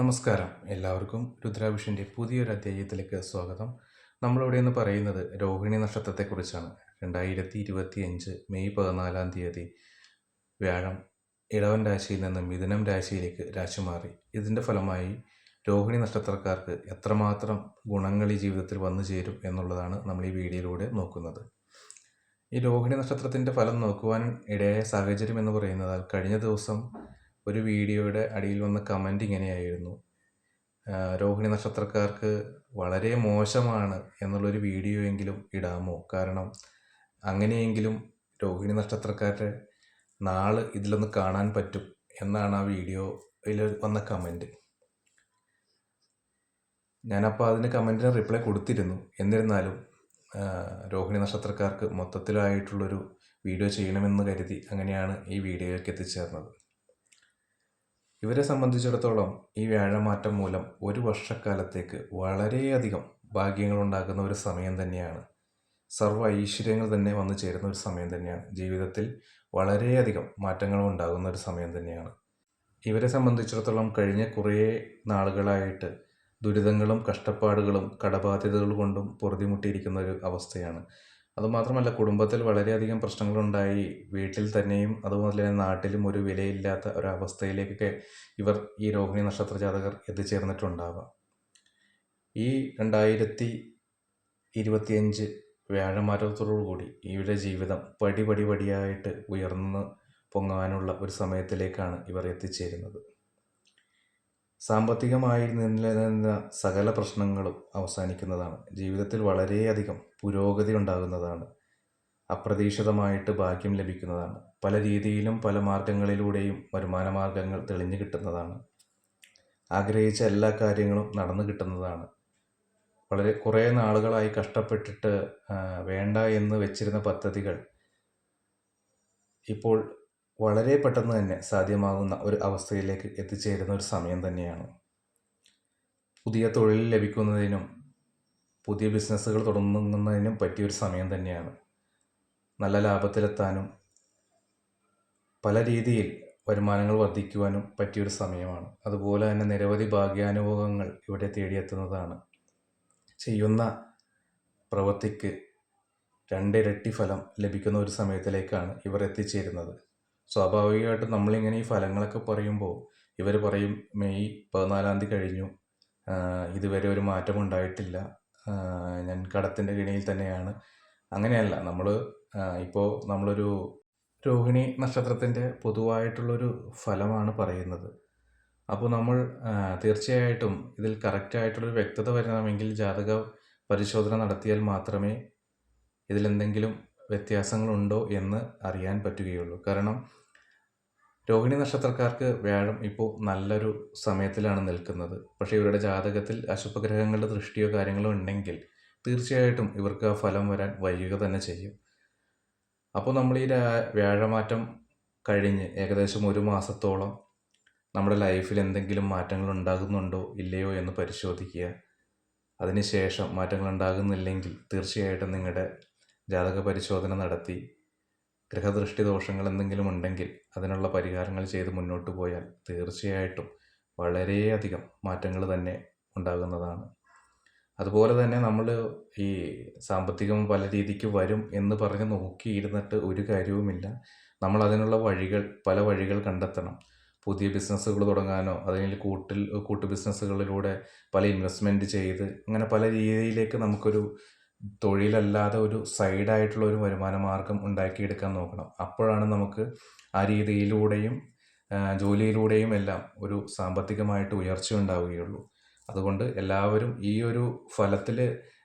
നമസ്കാരം. എല്ലാവർക്കും രുദ്രാഭിഷന്റെ പുതിയൊരു അധ്യായത്തിലേക്ക് സ്വാഗതം. നമ്മളിവിടെ എന്ന് പറയുന്നത് രോഹിണി നക്ഷത്രത്തെക്കുറിച്ചാണ്. രണ്ടായിരത്തി ഇരുപത്തി അഞ്ച് മെയ് പതിനാലാം തീയതി വ്യാഴം ഇളവൻ രാശിയിൽ നിന്ന് മിഥുനം രാശിയിലേക്ക് രാശി മാറി. ഇതിന്റെ ഫലമായി രോഹിണി നക്ഷത്രക്കാർക്ക് എത്രമാത്രം ഗുണങ്ങൾ ഈ ജീവിതത്തിൽ വന്നു ചേരും എന്നുള്ളതാണ് നമ്മൾ ഈ വീഡിയോയിലൂടെ നോക്കുന്നത്. ഈ രോഹിണി നക്ഷത്രത്തിന്റെ ഫലം നോക്കുവാൻ ഇടയായ സാഹചര്യം എന്ന് പറയുന്നത് കഴിഞ്ഞ ദിവസം ഒരു വീഡിയോയുടെ അടിയിൽ വന്ന കമന്റ് ഇങ്ങനെയായിരുന്നു. രോഹിണി നക്ഷത്രക്കാർക്ക് വളരെ മോശമാണ് എന്നുള്ളൊരു വീഡിയോ എങ്കിലും ഇടാമോ? കാരണം അങ്ങനെയെങ്കിലും രോഹിണി നക്ഷത്രക്കാരുടെ നാൾ ഇതിലൊന്ന് കാണാൻ പറ്റും എന്നാണ് ആ വീഡിയോയിൽ വന്ന കമന്റ് ഞാനപ്പോൾ അതിന് കമന്റിന് റിപ്ലൈ കൊടുത്തിരുന്നു. എന്നിരുന്നാലും രോഹിണി നക്ഷത്രക്കാർക്ക് മൊത്തത്തിലായിട്ടുള്ളൊരു വീഡിയോ ചെയ്യണമെന്ന് കരുതി അങ്ങനെയാണ് ഈ വീഡിയോയ്ക്ക് എത്തിച്ചേർന്നത്. ഇവരെ സംബന്ധിച്ചിടത്തോളം ഈ വ്യാഴമാറ്റം മൂലം ഒരു വർഷക്കാലത്തേക്ക് വളരെയധികം ഭാഗ്യങ്ങൾ ഉണ്ടാകുന്ന ഒരു സമയം തന്നെയാണ്. സർവ ഐശ്വര്യങ്ങൾ തന്നെ വന്നു ചേരുന്ന ഒരു സമയം തന്നെയാണ്. ജീവിതത്തിൽ വളരെയധികം മാറ്റങ്ങൾ ഉണ്ടാകുന്ന ഒരു സമയം തന്നെയാണ്. ഇവരെ സംബന്ധിച്ചിടത്തോളം കഴിഞ്ഞ കുറേ നാളുകളായിട്ട് ദുരിതങ്ങളും കഷ്ടപ്പാടുകളും കടബാധ്യതകൾ കൊണ്ടും പൊറുതിമുട്ടിയിരിക്കുന്ന ഒരു അവസ്ഥയാണ്. അതുമാത്രമല്ല കുടുംബത്തിൽ വളരെയധികം പ്രശ്നങ്ങളുണ്ടായി. വീട്ടിൽ തന്നെയും അതുപോലെ തന്നെ നാട്ടിലും ഒരു വിലയില്ലാത്ത ഒരവസ്ഥയിലേക്കൊക്കെ ഇവർ ഈ രോഹിണി നക്ഷത്ര ജാതകർ എത്തിച്ചേർന്നിട്ടുണ്ടാവാം. ഈ രണ്ടായിരത്തി ഇരുപത്തിയഞ്ച് വ്യാഴമാറ്റത്തോടുകൂടി ഇവരുടെ ജീവിതം പടി പടി പടിയായിട്ട് ഉയർന്ന് പൊങ്ങാനുള്ള ഒരു സമയത്തിലേക്കാണ് ഇവർ എത്തിച്ചേരുന്നത്. സാമ്പത്തികമായി നിലനിന്ന സകല പ്രശ്നങ്ങളും അവസാനിക്കുന്നതാണ്. ജീവിതത്തിൽ വളരെയധികം പുരോഗതി ഉണ്ടാകുന്നതാണ്. അപ്രതീക്ഷിതമായിട്ട് ഭാഗ്യം ലഭിക്കുന്നതാണ്. പല രീതിയിലും പല മാർഗങ്ങളിലൂടെയും വരുമാന മാർഗങ്ങൾ തെളിഞ്ഞു കിട്ടുന്നതാണ്. ആഗ്രഹിച്ച എല്ലാ കാര്യങ്ങളും നടന്നു കിട്ടുന്നതാണ്. വളരെ കുറേ നാളുകളായി കഷ്ടപ്പെട്ടിട്ട് വേണ്ട എന്ന് വെച്ചിരുന്ന പദ്ധതികൾ ഇപ്പോൾ വളരെ പെട്ടെന്ന് തന്നെ സാധ്യമാകുന്ന ഒരു അവസ്ഥയിലേക്ക് എത്തിച്ചേരുന്ന ഒരു സമയം തന്നെയാണ്. പുതിയ തൊഴിൽ ലഭിക്കുന്നതിനും പുതിയ ബിസിനസ്സുകൾ തുടങ്ങുന്നതിനും പറ്റിയൊരു സമയം തന്നെയാണ്. നല്ല ലാഭത്തിലെത്താനും പല രീതിയിൽ വരുമാനങ്ങൾ വർദ്ധിക്കുവാനും പറ്റിയൊരു സമയമാണ്. അതുപോലെ തന്നെ നിരവധി ഭാഗ്യാനുഭവങ്ങൾ ഇവിടെ തേടിയെത്തുന്നതാണ്. ചെയ്യുന്ന പ്രവൃത്തിക്ക് രണ്ടിരട്ടി ഫലം ലഭിക്കുന്ന ഒരു സമയത്തിലേക്കാണ് ഇവർ എത്തിച്ചേരുന്നത്. സ്വാഭാവികമായിട്ടും നമ്മളിങ്ങനെ ഈ ഫലങ്ങളൊക്കെ പറയുമ്പോൾ ഇവർ പറയും മെയ് പതിനാലാം തീയതി കഴിഞ്ഞു. ഇതുവരെ ഒരു മാറ്റം ഉണ്ടായിട്ടില്ല. ഞാൻ കടത്തിന്റെ കിണിയിൽ തന്നെയാണ്. അങ്ങനെയല്ല. നമ്മൾ ഇപ്പോൾ നമ്മളൊരു രോഹിണി നക്ഷത്രത്തിന്റെ പൊതുവായിട്ടുള്ളൊരു ഫലമാണ് പറയുന്നത്. അപ്പോൾ നമ്മൾ തീർച്ചയായിട്ടും ഇതിൽ കറക്റ്റായിട്ടുള്ളൊരു വ്യക്തത വരണമെങ്കിൽ ജാതക പരിശോധന നടത്തിയാൽ മാത്രമേ ഇതിലെന്തെങ്കിലും വ്യത്യാസങ്ങളുണ്ടോ എന്ന് അറിയാൻ പറ്റുകയുള്ളൂ. കാരണം രോഹിണി നക്ഷത്രക്കാർക്ക് വ്യാഴം ഇപ്പോൾ നല്ലൊരു സമയത്തിലാണ് നിൽക്കുന്നത്. പക്ഷേ ഇവരുടെ ജാതകത്തിൽ അശുഭഗ്രഹങ്ങളുടെ ദൃഷ്ടിയോ കാര്യങ്ങളോ ഉണ്ടെങ്കിൽ തീർച്ചയായിട്ടും ഇവർക്ക് ആ ഫലം വരാൻ വൈകുക തന്നെ ചെയ്യും. അപ്പോൾ നമ്മൾ ഈ വ്യാഴമാറ്റം കഴിഞ്ഞ് ഏകദേശം ഒരു മാസത്തോളം നമ്മുടെ ലൈഫിൽ എന്തെങ്കിലും മാറ്റങ്ങൾ ഉണ്ടാകുന്നുണ്ടോ ഇല്ലയോ എന്ന് പരിശോധിക്കുക. അതിനുശേഷം മാറ്റങ്ങൾ ഉണ്ടാകുന്നില്ലെങ്കിൽ തീർച്ചയായിട്ടും നിങ്ങളുടെ ജാതക പരിശോധന നടത്തി ഗ്രഹദൃഷ്ടി ദോഷങ്ങൾ എന്തെങ്കിലും ഉണ്ടെങ്കിൽ അതിനുള്ള പരിഹാരങ്ങൾ ചെയ്ത് മുന്നോട്ട് പോയാൽ തീർച്ചയായിട്ടും വളരെയധികം മാറ്റങ്ങൾ തന്നെ ഉണ്ടാകുന്നതാണ്. അതുപോലെ തന്നെ നമ്മൾ ഈ സാമ്പത്തികം പല രീതിക്ക് വരും എന്ന് പറഞ്ഞ് നോക്കിയിരുന്നിട്ട് ഒരു കാര്യവുമില്ല. നമ്മൾ അതിനുള്ള വഴികൾ പല വഴികൾ കണ്ടെത്തണം. പുതിയ ബിസിനസ്സുകൾ തുടങ്ങാനോ അതിൽ കൂട്ടിൽ കൂട്ടു ബിസിനസ്സുകളിലൂടെ പല ഇൻവെസ്റ്റ്മെന്റ് ചെയ്ത് അങ്ങനെ പല രീതിയിലേക്ക് നമുക്കൊരു തൊഴിലല്ലാതെ ഒരു സൈഡായിട്ടുള്ള ഒരു വരുമാന മാർഗം ഉണ്ടാക്കിയെടുക്കാൻ നോക്കണം. അപ്പോഴാണ് നമുക്ക് ആ രീതിയിലൂടെയും ജോലിയിലൂടെയും എല്ലാം ഒരു സാമ്പത്തികമായിട്ട് ഉയർച്ച ഉണ്ടാവുകയുള്ളൂ. അതുകൊണ്ട് എല്ലാവരും ഈ ഒരു ഫലത്തിൽ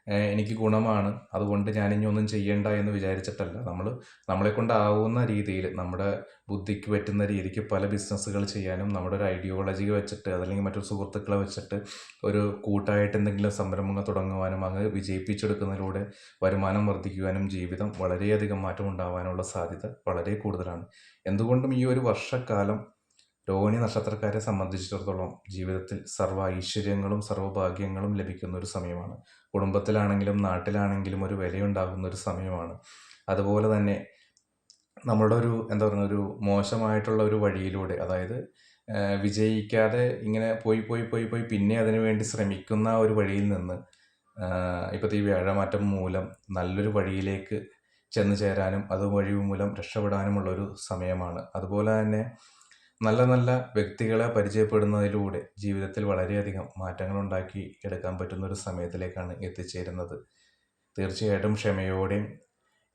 എനിക്ക് ഗുണമാണ്. അതുകൊണ്ട് ഞാൻ ഇനി ഒന്നും ചെയ്യണ്ട എന്ന് വിചാരിച്ചിട്ടല്ല. നമ്മൾ നമ്മളെ കൊണ്ടാവുന്ന രീതിയിൽ നമ്മുടെ ബുദ്ധിക്ക് പറ്റുന്ന രീതിക്ക് പല ബിസിനസ്സുകൾ ചെയ്യാനും നമ്മുടെ ഒരു ഐഡിയോളജി വെച്ചിട്ട് അതല്ലെങ്കിൽ മറ്റൊരു സുഹൃത്തുക്കളെ വെച്ചിട്ട് ഒരു കൂട്ടായിട്ട് എന്തെങ്കിലും സംരംഭങ്ങൾ തുടങ്ങുവാനും അത് വിജയിപ്പിച്ചെടുക്കുന്നതിലൂടെ വരുമാനം വർദ്ധിക്കുവാനും ജീവിതം വളരെയധികം മാറ്റം ഉണ്ടാവാനുള്ള സാധ്യത വളരെ കൂടുതലാണ്. എന്തുകൊണ്ടും ഈ ഒരു വർഷക്കാലം രോഹിണി നക്ഷത്രക്കാരെ സംബന്ധിച്ചിടത്തോളം ജീവിതത്തിൽ സർവ ഐശ്വര്യങ്ങളും സർവഭാഗ്യങ്ങളും ലഭിക്കുന്ന ഒരു സമയമാണ്. കുടുംബത്തിലാണെങ്കിലും നാട്ടിലാണെങ്കിലും ഒരു വിലയുണ്ടാകുന്ന ഒരു സമയമാണ്. അതുപോലെ തന്നെ നമ്മളുടെ ഒരു എന്താ പറയുക ഒരു മോശമായിട്ടുള്ള ഒരു വഴിയിലൂടെ അതായത് വിജയിക്കാതെ ഇങ്ങനെ പോയി പോയി പോയി പോയി പിന്നെ അതിനു വേണ്ടി ശ്രമിക്കുന്ന ഒരു വഴിയിൽ നിന്ന് ഇപ്പോഴത്തെ ഈ വ്യാഴമാറ്റം മൂലം നല്ലൊരു വഴിയിലേക്ക് ചെന്നു ചേരാനും അതുവഴി മൂലം രക്ഷപ്പെടാനുമുള്ളൊരു സമയമാണ്. അതുപോലെ തന്നെ നല്ല നല്ല വ്യക്തികളെ പരിചയപ്പെടുന്നതിലൂടെ ജീവിതത്തിൽ വളരെയധികം മാറ്റങ്ങൾ ഉണ്ടാക്കി എടുക്കാൻ പറ്റുന്ന ഒരു സമയത്തിലേക്കാണ് എത്തിച്ചേരുന്നത്. തീർച്ചയായിട്ടും ക്ഷമയോടെയും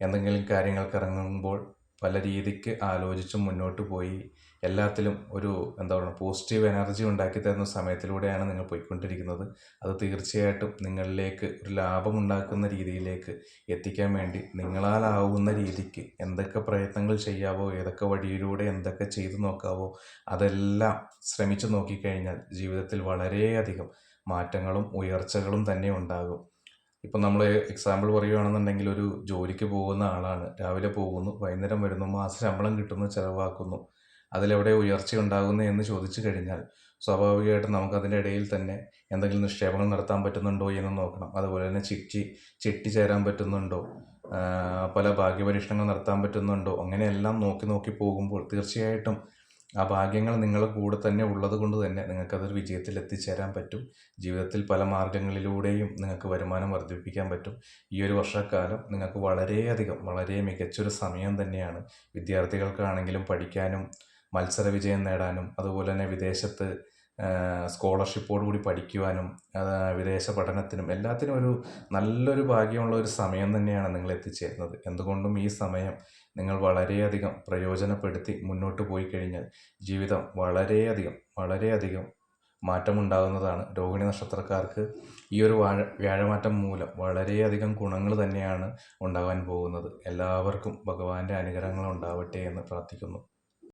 എന്തെങ്കിലും കാര്യങ്ങൾക്ക് ഇറങ്ങുമ്പോൾ പല രീതിക്ക് ആലോചിച്ച് മുന്നോട്ട് പോയി. എല്ലാത്തിലും ഒരു എന്താ പറയുക പോസിറ്റീവ് എനർജി ഉണ്ടാക്കി തരുന്ന സമയത്തിലൂടെയാണ് നിങ്ങൾ പോയിക്കൊണ്ടിരിക്കുന്നത്. അത് തീർച്ചയായിട്ടും നിങ്ങളിലേക്ക് ഒരു ലാഭം ഉണ്ടാക്കുന്ന രീതിയിലേക്ക് എത്തിക്കാൻ വേണ്ടി നിങ്ങളാലാവുന്ന രീതിക്ക് എന്തൊക്കെ പ്രയത്നങ്ങൾ ചെയ്യാവോ ഏതൊക്കെ വഴിയിലൂടെ എന്തൊക്കെ ചെയ്തു നോക്കാവോ അതെല്ലാം ശ്രമിച്ചു നോക്കിക്കഴിഞ്ഞാൽ ജീവിതത്തിൽ വളരെയധികം മാറ്റങ്ങളും ഉയർച്ചകളും തന്നെ ഉണ്ടാകും. ഇപ്പം നമ്മൾ എക്സാമ്പിൾ പറയുകയാണെന്നുണ്ടെങ്കിൽ ഒരു ജോലിക്ക് പോകുന്ന ആളാണ്. രാവിലെ പോകുന്നു വൈകുന്നേരം വരുന്നു മാസ ശമ്പളം കിട്ടുന്നു ചിലവാക്കുന്നു. അതിലെവിടെ ഉയർച്ച ഉണ്ടാകുന്നു എന്ന് ചോദിച്ചു കഴിഞ്ഞാൽ സ്വാഭാവികമായിട്ടും നമുക്കതിന്റെ ഇടയിൽ തന്നെ എന്തെങ്കിലും നിക്ഷേപങ്ങൾ നടത്താൻ പറ്റുന്നുണ്ടോ എന്ന് നോക്കണം. അതുപോലെ തന്നെ ചിട്ടി ചിട്ടി ചേരാൻ പറ്റുന്നുണ്ടോ? പല ഭാഗ്യപരീക്ഷണങ്ങൾ നടത്താൻ പറ്റുന്നുണ്ടോ? അങ്ങനെയെല്ലാം നോക്കി നോക്കി പോകുമ്പോൾ തീർച്ചയായിട്ടും ആ ഭാഗ്യങ്ങൾ നിങ്ങളുടെ കൂടെ തന്നെ ഉള്ളത് കൊണ്ട് തന്നെ നിങ്ങൾക്കതൊരു വിജയത്തിൽ എത്തിച്ചേരാൻ പറ്റും. ജീവിതത്തിൽ പല മാർഗങ്ങളിലൂടെയും നിങ്ങൾക്ക് വരുമാനം വർദ്ധിപ്പിക്കാൻ പറ്റും. ഈ ഒരു വർഷക്കാലം നിങ്ങൾക്ക് വളരെയധികം വളരെ മികച്ചൊരു സമയം തന്നെയാണ്. വിദ്യാർത്ഥികൾക്കാണെങ്കിലും പഠിക്കാനും മത്സര വിജയം നേടാനും അതുപോലെ തന്നെ വിദേശത്ത് സ്കോളർഷിപ്പോടു കൂടി പഠിക്കുവാനും വിദേശ പഠനത്തിനും എല്ലാത്തിനും ഒരു നല്ലൊരു ഭാഗ്യമുള്ള ഒരു സമയം തന്നെയാണ് നിങ്ങൾ എത്തിച്ചേരുന്നത്. എന്തുകൊണ്ടും ഈ സമയം നിങ്ങൾ വളരെയധികം പ്രയോജനപ്പെടുത്തി മുന്നോട്ട് പോയി കഴിഞ്ഞാൽ ജീവിതം വളരെയധികം വളരെയധികം മാറ്റമുണ്ടാകുന്നതാണ്. രോഹിണി നക്ഷത്രക്കാർക്ക് ഈ ഒരു വാഴ വ്യാഴമാറ്റം മൂലം വളരെയധികം ഗുണങ്ങൾ തന്നെയാണ് ഉണ്ടാകാൻ പോകുന്നത്. എല്ലാവർക്കും ഭഗവാന്റെ അനുഗ്രഹങ്ങൾ ഉണ്ടാവട്ടെ എന്ന് പ്രാർത്ഥിക്കുന്നു.